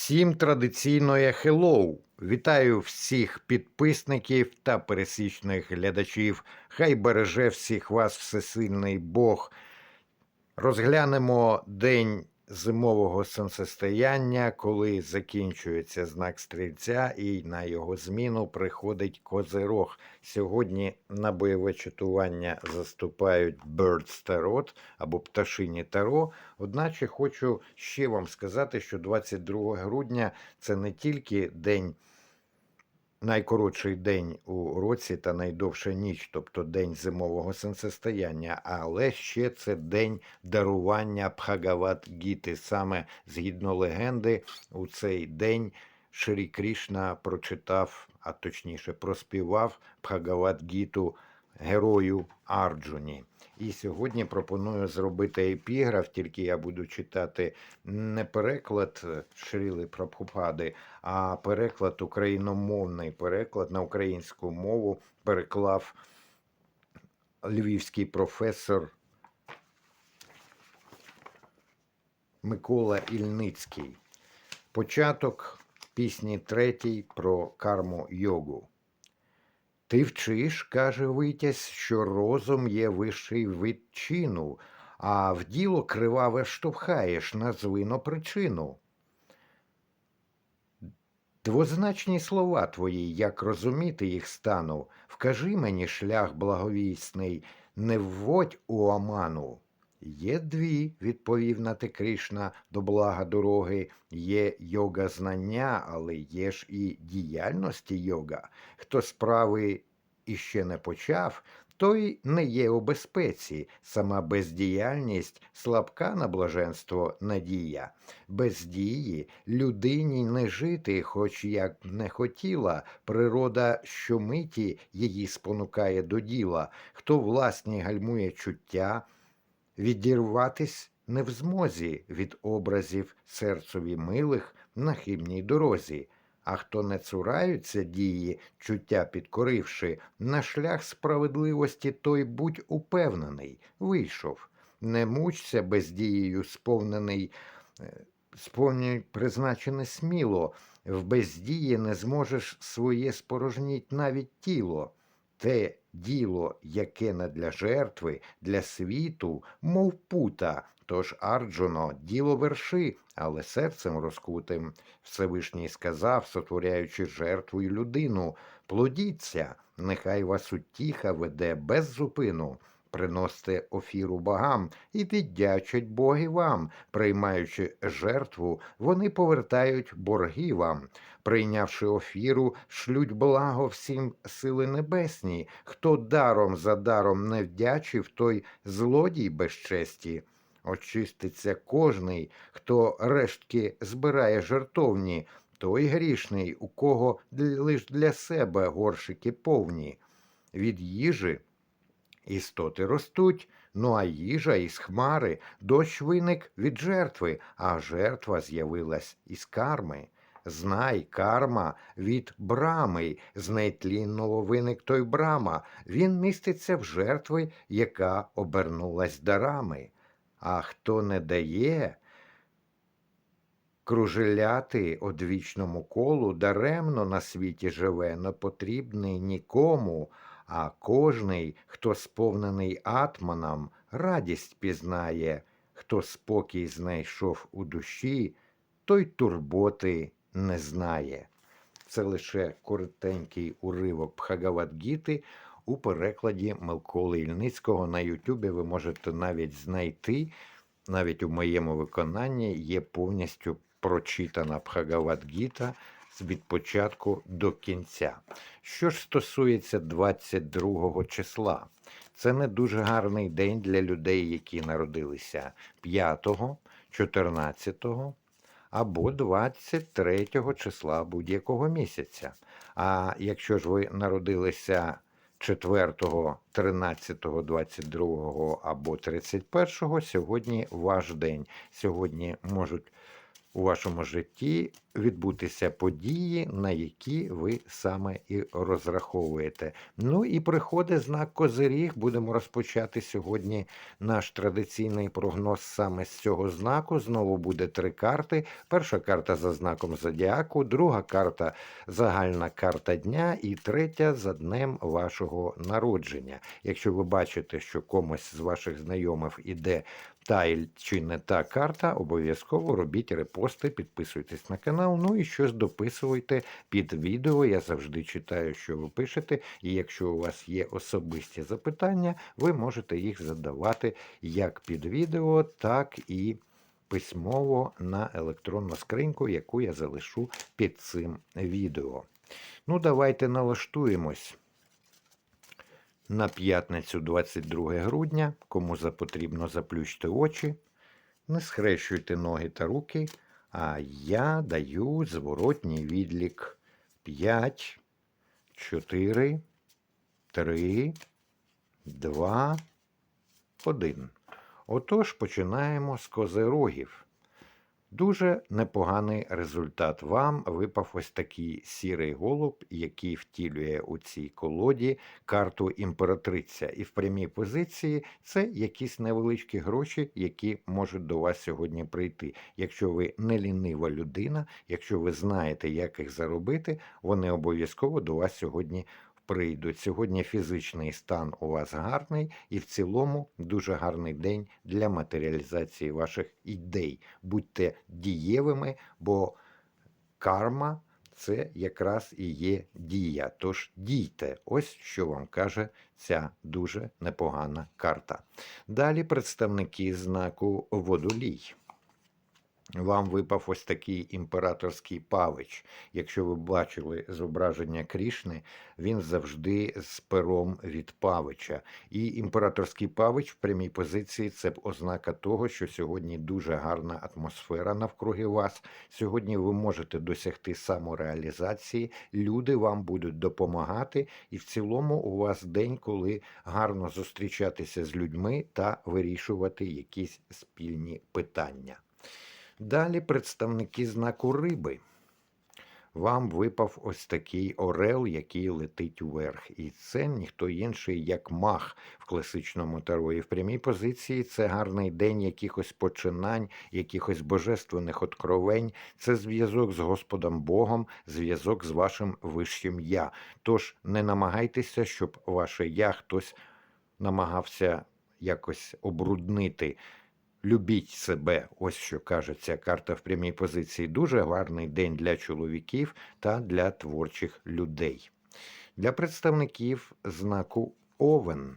Всім традиційноє хеллоу! Вітаю всіх підписників та пересічних глядачів. Хай береже всіх вас всесильний Бог. Розглянемо день зимового сонцестояння, коли закінчується знак стрільця, і на його зміну приходить козирог. Сьогодні на бойове чатування заступають Birds Tarot або пташині Таро. Одначе хочу ще вам сказати, що 22 грудня це не тільки день. Найкоротший день у році та найдовша ніч, тобто день зимового сонцестояння, але ще це день дарування Бхагават Гіти. Саме згідно легенди, у цей день Шрі Крішна прочитав, а точніше проспівав Бхагават Гіту герою Арджуні. І сьогодні пропоную зробити епіграф, тільки я буду читати не переклад Шріли Прабхупади, а переклад україномовний переклад на українську мову переклав львівський професор Микола Ільницький. Початок пісні третій про карму йогу. Ти вчиш, каже Витязь, що розум є вищий вид чину, а в діло криваве штовхаєш назвино причину. Двозначні слова твої, як розуміти їх стану, вкажи мені шлях благовісний, не вводь у оману. Є дві, відповів на Кришна, до блага дороги, є йога знання, але є ж і діяльності йога. Хто справи іще не почав, той не є у безпеці, сама бездіяльність слабка на блаженство надія. Без дії людині не жити, хоч як не хотіла, природа щомиті її спонукає до діла, хто власні гальмує чуття, відірватись не в змозі від образів серцеві милих на хибній дорозі. А хто не цураються дії, чуття підкоривши, на шлях справедливості той будь упевнений, вийшов. Не мучся бездією, сповнений, е, сповнений призначене сміло, в бездії не зможеш своє спорожніть навіть тіло. Те діло, яке не для жертви, для світу, мов пута, Тож, Арджуно, діло верши, але серцем розкутим. Всевишній сказав, сотворяючи жертву і людину, плодіться, нехай вас утіха веде без зупину. Приносьте офіру богам і віддячать боги вам. Приймаючи жертву, вони повертають борги вам. Прийнявши офіру, шлють благо всім сили небесні. Хто даром за даром не вдячив, той злодій без честі. Очиститься кожний, хто рештки збирає жертовні, той грішний, у кого лиш для себе горшики повні. Від їжі істоти ростуть, ну а їжа із хмари, дощ виник від жертви, а жертва з'явилась із карми. Знай, карма від брами, з найтлінного виник той брама, він міститься в жертви, яка обернулась дарами. А хто не дає кружеляти одвічному колу, даремно на світі живе, не потрібний нікому, а кожний, хто сповнений атманом, радість пізнає, хто спокій знайшов у душі, той турботи не знає. Це лише коротенький уривок Бхагавадгіти – у перекладі Миколи Ільницького. На Ютубі ви можете навіть знайти, навіть у моєму виконанні є повністю прочитана Бхагават-гіта від початку до кінця. Що ж стосується 22 числа, це не дуже гарний день для людей, які народилися 5, 14 або 23 числа будь-якого місяця. А якщо ж ви народилися 4, 13, 22 або 31 сьогодні ваш день. Сьогодні можуть у вашому житті відбутися події, на які ви саме і розраховуєте. Ну і приходить знак Козиріг. Будемо розпочати сьогодні наш традиційний прогноз саме з цього знаку. Знову буде три карти. Перша карта за знаком зодіаку, друга карта загальна карта дня, і третя за днем вашого народження. Якщо ви бачите, що комусь з ваших знайомих іде та чи не та карта, обов'язково робіть репости, підписуйтесь на канал, ну і щось дописуйте під відео. Я завжди читаю, що ви пишете. І якщо у вас є особисті запитання, ви можете їх задавати як під відео, так і письмово на електронну скриньку, яку я залишу під цим відео. Ну, давайте налаштуємось на п'ятницю 22 грудня. Кому запотрібно, заплющте очі, не схрещуйте ноги та руки, а я даю зворотній відлік 5, 4, 3, 2, 1. Отож, починаємо з козирогів. Дуже непоганий результат. Вам випав ось такий сірий голуб, який втілює у цій колоді карту імператриця. І в прямій позиції це якісь невеличкі гроші, які можуть до вас сьогодні прийти. Якщо ви не лінива людина, якщо ви знаєте, як їх заробити, вони обов'язково до вас сьогодні прийдуть. Сьогодні фізичний стан у вас гарний, і в цілому дуже гарний день для матеріалізації ваших ідей. Будьте дієвими, бо карма це якраз і є дія. Тож дійте. Ось що вам каже ця дуже непогана карта. Далі представники знаку водолій. Вам випав ось такий імператорський павич. Якщо ви бачили зображення Крішни, він завжди з пером від павича. І імператорський павич в прямій позиції це ознака того, що сьогодні дуже гарна атмосфера навкруги вас. Сьогодні ви можете досягти самореалізації, люди вам будуть допомагати, і в цілому у вас день, коли гарно зустрічатися з людьми та вирішувати якісь спільні питання. Далі представники знаку риби. Вам випав ось такий орел, який летить уверх. І це ніхто інший, як мах в класичному таро. І в прямій позиції це гарний день якихось починань, якихось божественних откровень. Це зв'язок з Господом Богом, зв'язок з вашим вищим я. Тож не намагайтеся, щоб ваше я хтось намагався якось обруднити. Любіть себе, ось що каже ця карта в прямій позиції. Дуже гарний день для чоловіків та для творчих людей. Для представників знаку Овен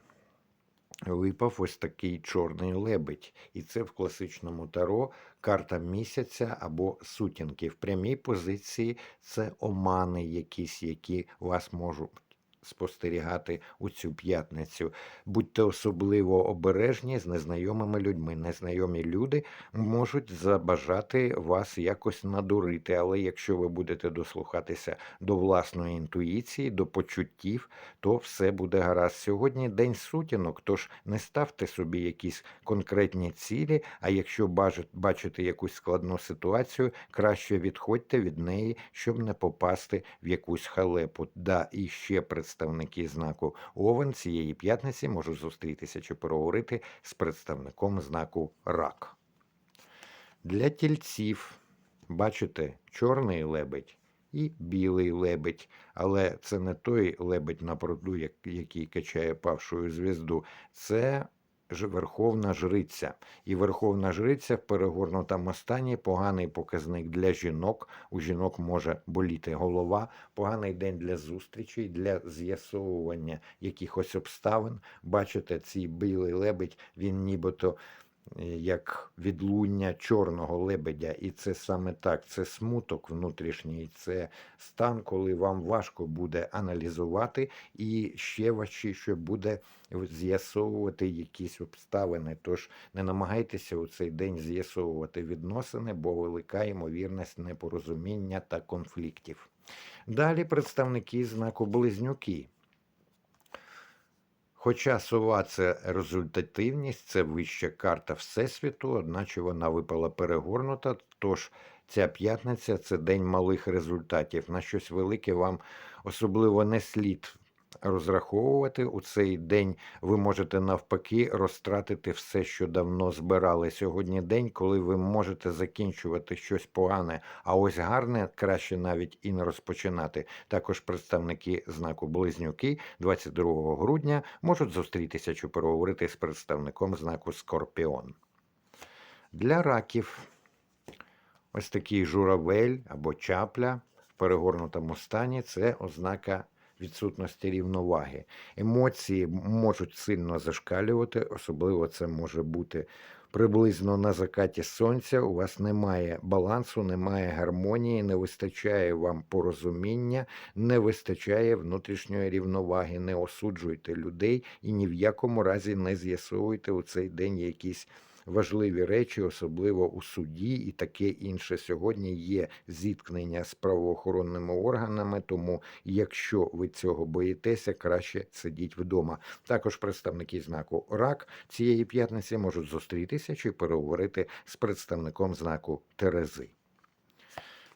випав ось такий чорний лебедь. І це в класичному таро карта місяця або сутінки. В прямій позиції це омани якісь, які вас можуть спостерігати у цю п'ятницю. Будьте особливо обережні з незнайомими людьми. Незнайомі люди можуть забажати вас якось надурити, але якщо ви будете дослухатися до власної інтуїції, до почуттів, то все буде гаразд. Сьогодні день сутінок, тож не ставте собі якісь конкретні цілі, а якщо бачите якусь складну ситуацію, краще відходьте від неї, щоб не попасти в якусь халепу. Да, і ще представники знаку Овен цієї п'ятниці можуть зустрітися чи проговорити з представником знаку Рак. Для тільців, бачите, чорний лебедь і білий лебедь, але це не той лебедь на пруду, який качає павшою звізду, це верховна жриця. І верховна жриця в перегорнутому стані поганий показник для жінок. У жінок може боліти голова, поганий день для зустрічей, для з'ясовування якихось обставин. Бачите, цей білий лебедь, він нібито як відлуння чорного лебедя, і це саме так, це смуток внутрішній, це стан, коли вам важко буде аналізувати, і ще важче, буде з'ясовувати якісь обставини. Тож не намагайтеся у цей день з'ясовувати відносини, бо велика ймовірність непорозуміння та конфліктів. Далі представники знаку близнюки. Хоча сова це результативність, це вища карта Всесвіту, одначе вона випала перегорнута. Тож ця п'ятниця це день малих результатів. На щось велике вам особливо не слід розраховувати. У цей день ви можете навпаки розтратити все, що давно збирали. Сьогодні день, коли ви можете закінчувати щось погане, а ось гарне краще навіть і не розпочинати. Також представники знаку Близнюки 22 грудня можуть зустрітися чи переговорити з представником знаку Скорпіон. Для раків ось такий журавель або чапля в перегорнутому стані це ознака відсутності рівноваги. Емоції можуть сильно зашкалювати, особливо це може бути приблизно на закаті сонця. У вас немає балансу, немає гармонії, не вистачає вам порозуміння, не вистачає внутрішньої рівноваги. Не осуджуйте людей і ні в якому разі не з'ясовуйте у цей день якісь важливі речі, особливо у суді, і таке інше. Сьогодні є зіткнення з правоохоронними органами. Тому, якщо ви цього боїтеся, краще сидіть вдома. Також представники знаку РАК цієї п'ятниці можуть зустрітися чи переговорити з представником знаку Терези.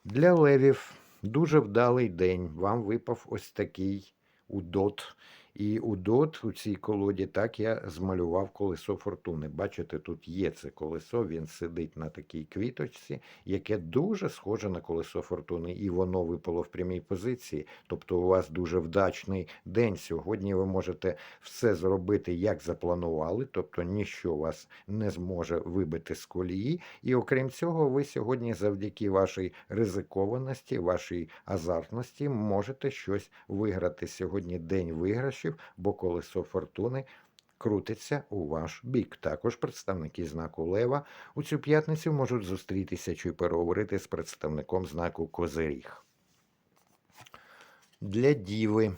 Для левів дуже вдалий день. Вам випав ось такий удот. І удот у цій колоді так я змалював колесо фортуни. Бачите, тут є це колесо, він сидить на такій квіточці, яке дуже схоже на колесо фортуни, і воно випало в прямій позиції. Тобто у вас дуже вдачний день. Сьогодні ви можете все зробити, як запланували, тобто ніщо вас не зможе вибити з колії. І окрім цього, ви сьогодні, завдяки вашій ризикованості, вашій азартності, можете щось виграти. Сьогодні день виграшів, бо колесо фортуни. Крутиться у ваш бік. Також представники знаку Лева у цю п'ятницю можуть зустрітися чи переговорити з представником знаку Козиріг. Для діви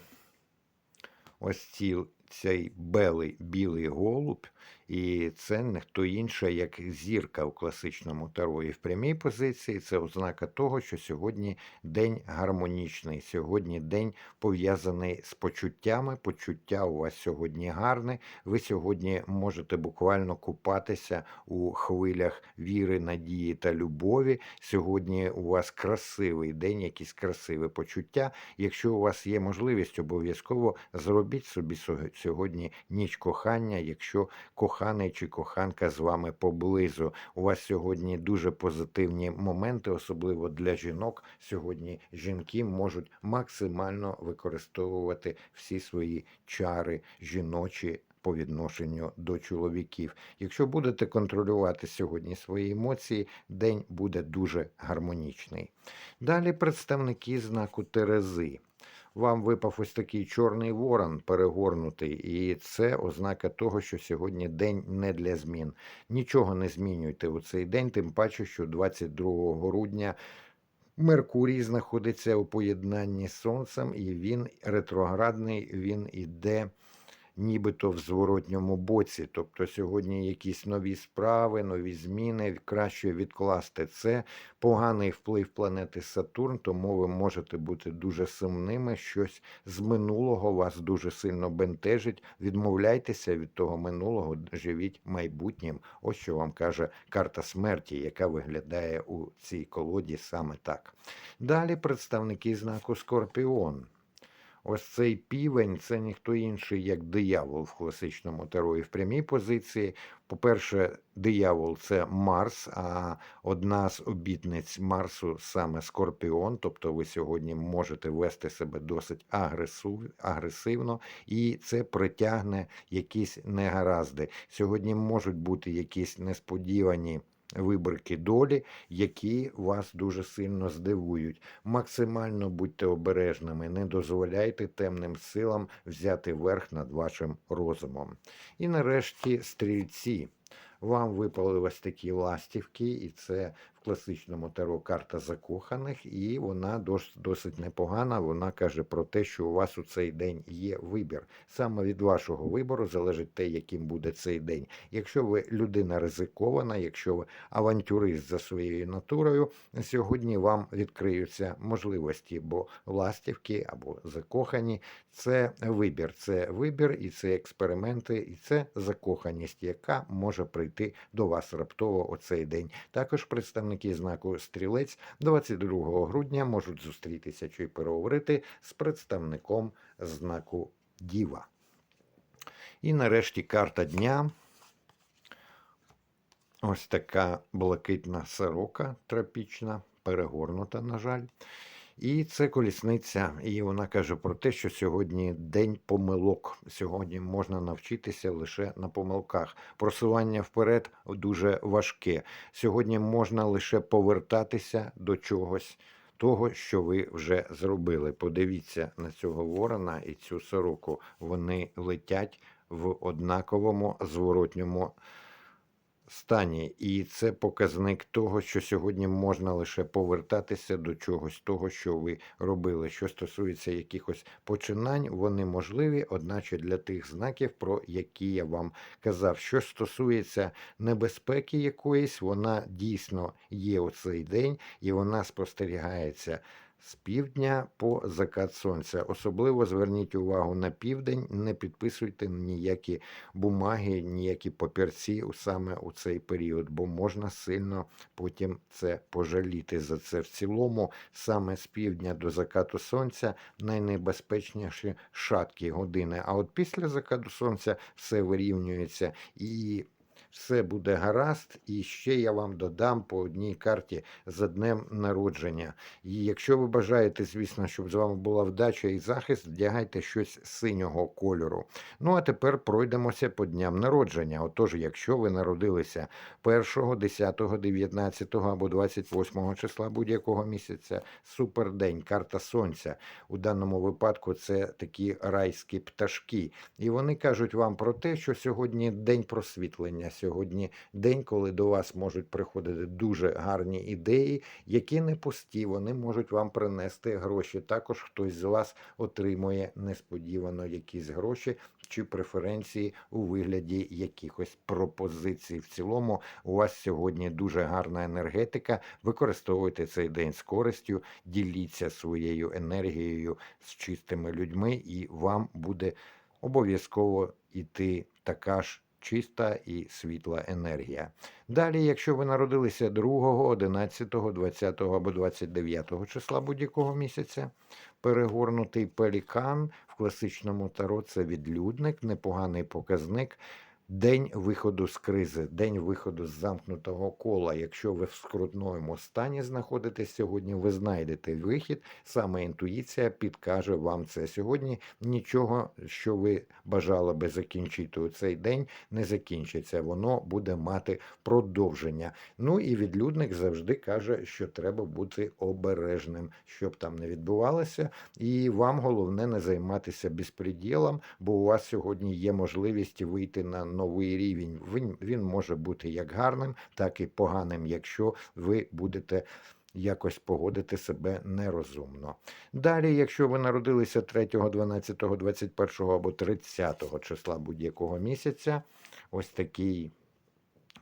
ось ці, цей белий білий голуб, і це не хто інше, як зірка у класичному таро. І в прямій позиції це ознака того, що сьогодні день гармонічний, сьогодні день пов'язаний з почуттями. Почуття у вас сьогодні гарне. Ви сьогодні можете буквально купатися у хвилях віри, надії та любові. Сьогодні у вас красивий день, якісь красиві почуття. Якщо у вас є можливість, обов'язково зробіть собі сьогодні ніч кохання, якщо коханий чи коханка з вами поблизу. У вас сьогодні дуже позитивні моменти, особливо для жінок. Сьогодні жінки можуть максимально використовувати всі свої чари жіночі. По відношенню до чоловіків. Якщо будете контролювати сьогодні свої емоції, день буде дуже гармонічний. Далі представники знаку Терези вам випав ось такий чорний ворон перегорнутий, і це ознака того, що сьогодні день не для змін. Нічого не змінюйте у цей день, тим паче, що 22 грудня. Меркурій знаходиться у поєднанні з Сонцем, і він ретроградний, він іде нібито в зворотньому боці. Тобто сьогодні якісь нові справи, нові зміни, краще відкласти це. Поганий вплив планети Сатурн, тому ви можете бути дуже сумними. Щось з минулого вас дуже сильно бентежить. Відмовляйтеся від того минулого, живіть майбутнім. Ось що вам каже карта смерті, яка виглядає у цій колоді саме так. Далі представники знаку Скорпіон. Ось цей півень це ніхто інший, як диявол в класичному таро в прямій позиції. По-перше, диявол це Марс, а одна з обітниць Марсу саме Скорпіон. Тобто ви сьогодні можете вести себе досить агресивно, і це притягне якісь негаразди. Сьогодні можуть бути якісь несподівані виборки долі, які вас дуже сильно здивують. Максимально будьте обережними, не дозволяйте темним силам взяти верх над вашим розумом. І нарешті стрільці. Вам випали ось такі ластівки, і це в класичному таро карта закоханих, і вона досить непогана. Вона каже про те, що у вас у цей день є вибір. Саме від вашого вибору залежить те, яким буде цей день. Якщо ви людина ризикована, якщо ви авантюрист за своєю натурою, сьогодні вам відкриються можливості, бо ластівки або закохані це вибір, це вибір, і це експерименти, і це закоханість, яка може прийти до вас раптово у цей день. Також представник представники знаку стрілець 22 грудня можуть зустрітися чи переговорити з представником знаку Діва. І нарешті карта дня. Ось така блакитна сорока тропічна, перегорнута, на жаль. І це колісниця, і вона каже про те, що сьогодні день помилок. Сьогодні можна навчитися лише на помилках. Просування вперед дуже важке. Сьогодні можна лише повертатися до чогось того, що ви вже зробили. Подивіться на цього ворона і цю сороку. Вони летять в однаковому зворотньому стані, і це показник того, що сьогодні можна лише повертатися до чогось того, що ви робили. Що стосується якихось починань, вони можливі, одначе для тих знаків, про які я вам казав. Що стосується небезпеки якоїсь, вона дійсно є у цей день і вона спостерігається. З півдня по закат сонця. Особливо зверніть увагу на південь, не підписуйте ніякі бумаги, ніякі папірці саме у цей період, бо можна сильно потім це пожаліти за це. В цілому, саме з півдня до закату сонця найнебезпечніші шаткі години. А от після закату сонця все вирівнюється і. Все буде гаразд, і ще я вам додам по одній карті за днем народження. І якщо ви бажаєте, звісно, щоб з вами була вдача і захист, вдягайте щось синього кольору. Ну а тепер пройдемося по дням народження. Отож, якщо ви народилися 1, 10, 19 або 28 числа будь-якого місяця, супердень, карта сонця. У даному випадку це такі райські пташки. І вони кажуть вам про те, що сьогодні день просвітлення, сьогодні день, коли до вас можуть приходити дуже гарні ідеї, які не пусті, вони можуть вам принести гроші. Також хтось з вас отримує несподівано якісь гроші чи преференції у вигляді якихось пропозицій. В цілому у вас сьогодні дуже гарна енергетика. Використовуйте цей день з користю, діліться своєю енергією з чистими людьми, і вам буде обов'язково йти така ж. Чиста і світла енергія. Далі, якщо ви народилися 2, 11, 20 або 29 числа будь-якого місяця, перегорнутий пелікан в класичному таро це відлюдник, непоганий показник. День виходу з кризи, день виходу з замкнутого кола. Якщо ви в скрутному стані знаходитесь сьогодні, ви знайдете вихід. Саме інтуїція підкаже вам це. Сьогодні нічого, що ви бажали би закінчити у цей день, не закінчиться. Воно буде мати продовження. Ну і відлюдник завжди каже, що треба бути обережним, щоб там не відбувалося. І вам головне не займатися безпреділом, бо у вас сьогодні є можливість вийти на новий рівень. Він, він може бути як гарним, так і поганим, якщо ви будете. Якось погодити себе нерозумно. Далі, якщо ви народилися 3, 12, 21 або 30 числа будь-якого місяця, ось такий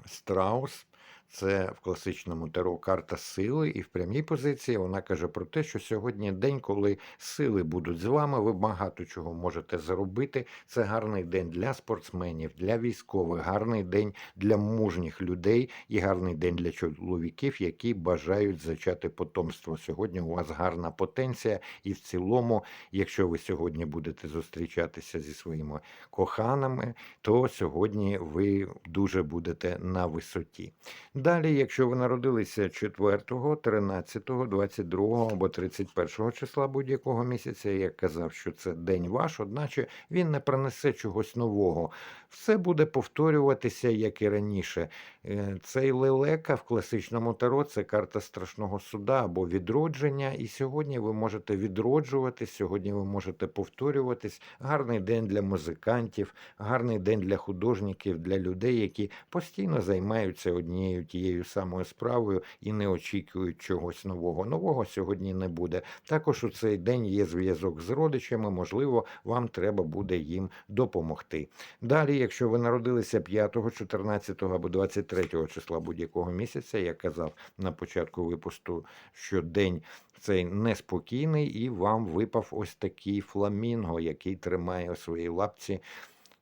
страус. Це в класичному таро карта сили, і в прямій позиції вона каже про те, що сьогодні день, коли сили будуть з вами, ви багато чого можете зробити. Це гарний день для спортсменів, для військових, гарний день для мужніх людей і гарний день для чоловіків, які бажають зачати потомство. Сьогодні у вас гарна потенція, і в цілому, якщо ви сьогодні будете зустрічатися зі своїми коханими, то сьогодні ви дуже будете на висоті. Далі, якщо ви народилися 4, 13, 22 або 31 числа будь-якого місяця, я казав, що це день ваш, одначе він не принесе чогось нового. Все буде повторюватися, як і раніше. Е, Цей лелека в класичному таро це карта страшного суда або відродження. І сьогодні ви можете відроджуватись, сьогодні ви можете повторюватись. Гарний день для музикантів, гарний день для художників, для людей, які постійно займаються однією тією самою справою і не очікують чогось нового. Нового сьогодні не буде. Також у цей день є зв'язок з родичами, можливо, вам треба буде їм допомогти. Далі, якщо ви народилися 5, 14 або 23 числа будь-якого місяця, я казав на початку випуску, що день цей неспокійний, і вам випав ось такий фламінго, який тримає у своїй лапці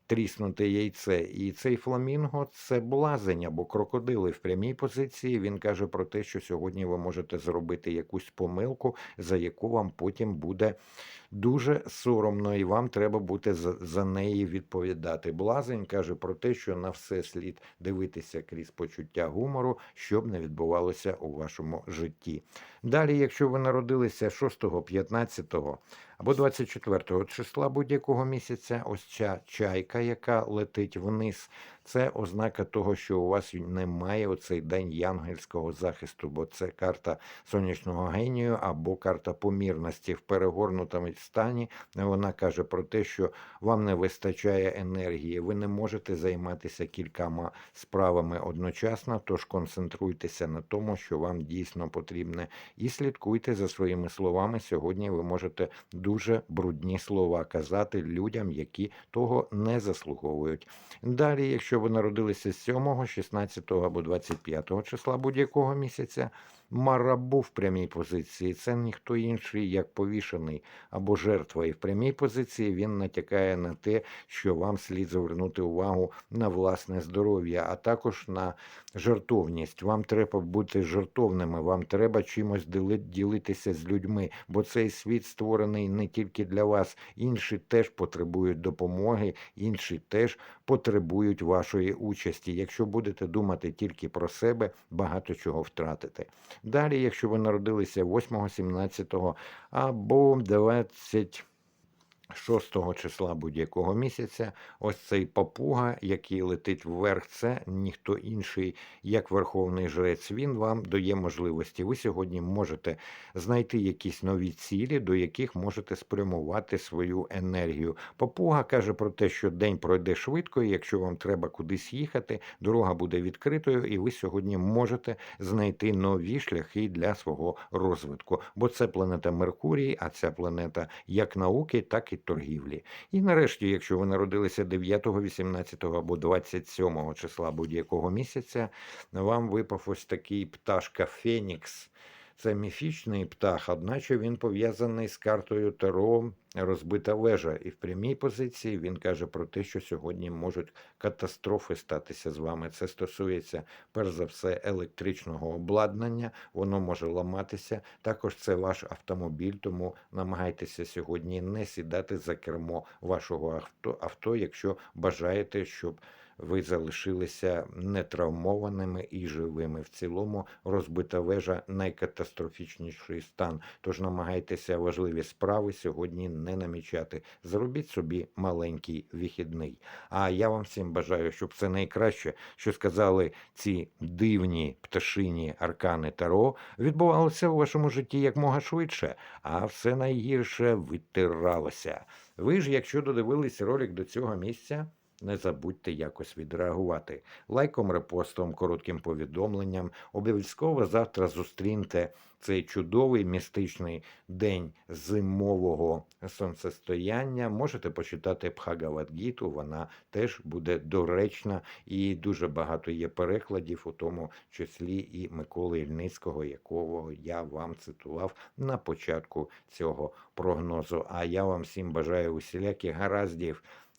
тріснуте яйце. І цей фламінго це блазень або крокодили в прямій позиції. Він каже про те, що сьогодні ви можете зробити якусь помилку, за яку вам потім буде дуже соромно, і вам треба за, за неї відповідати. Блазень каже про те, що на все слід дивитися крізь почуття гумору, щоб не відбувалося у вашому житті. Далі, якщо ви народилися 6, 15 або 24 числа будь-якого місяця, ось ця чайка, яка летить вниз, це ознака того, що у вас немає у цей день янгельського захисту, бо це карта сонячного генію або карта помірності в перегорнутому стані. Вона каже про те, що вам не вистачає енергії, ви не можете займатися кількома справами одночасно, тож концентруйтеся на тому, що вам дійсно потрібне, і слідкуйте за своїми словами. Сьогодні ви можете дуже брудні слова казати людям, які того не заслуговують. Далі, якщо ви народилися 7, 16 або 25 числа будь-якого місяця, марабу в прямій позиції це ніхто інший, як повішений або жертва. І в прямій позиції він натякає на те, що вам слід звернути увагу на власне здоров'я, а також на жертовність. Вам треба бути жертовними, вам треба чимось ділитися з людьми, бо цей світ створений не тільки для вас. Інші теж потребують допомоги, інші теж потребують вашої участі. Якщо будете думати тільки про себе, багато чого втратите. Далі, якщо ви народилися 8, 17 або 20. 6 числа будь-якого місяця, ось цей папуга, який летить вверх, це ніхто інший, як верховний жрець. Він вам дає можливості. Ви сьогодні можете знайти якісь нові цілі, до яких можете спрямувати свою енергію. Папуга каже про те, що день пройде швидко, і якщо вам треба кудись їхати, дорога буде відкритою, і ви сьогодні можете знайти нові шляхи для свого розвитку. Бо це планета Меркурій, а ця планета як науки, так і торгівлі. І нарешті, якщо ви народилися 9, 18 або 27 числа будь-якого місяця, вам випав ось такий пташка Фенікс. Це міфічний птах, одначе він пов'язаний з картою Таро розбита вежа. І в прямій позиції він каже про те, що сьогодні можуть катастрофи статися з вами. Це стосується перш за все електричного обладнання, воно може ламатися. Також це ваш автомобіль, тому намагайтеся сьогодні не сідати за кермо вашого авто, авто якщо бажаєте, щоб ви залишилися нетравмованими і живими. В цілому розбита вежа найкатастрофічніший стан. Тож намагайтеся важливі справи сьогодні не намічати. Зробіть собі маленький вихідний. А я вам всім бажаю, щоб це найкраще, що сказали ці дивні пташині аркани Таро, відбувалося у вашому житті якмога швидше, а все найгірше витиралося. Ви ж, якщо додивились ролик до цього місця. Не забудьте якось відреагувати лайком, репостом, коротким повідомленням. Обов'язково завтра зустріньте цей чудовий містичний день зимового сонцестояння. Можете почитати Бхагавадгіту, вона теж буде доречна і дуже багато є перекладів, у тому числі і Миколи Ільницького, якого я вам цитував на початку цього прогнозу. А я вам всім бажаю усіляких гараздів.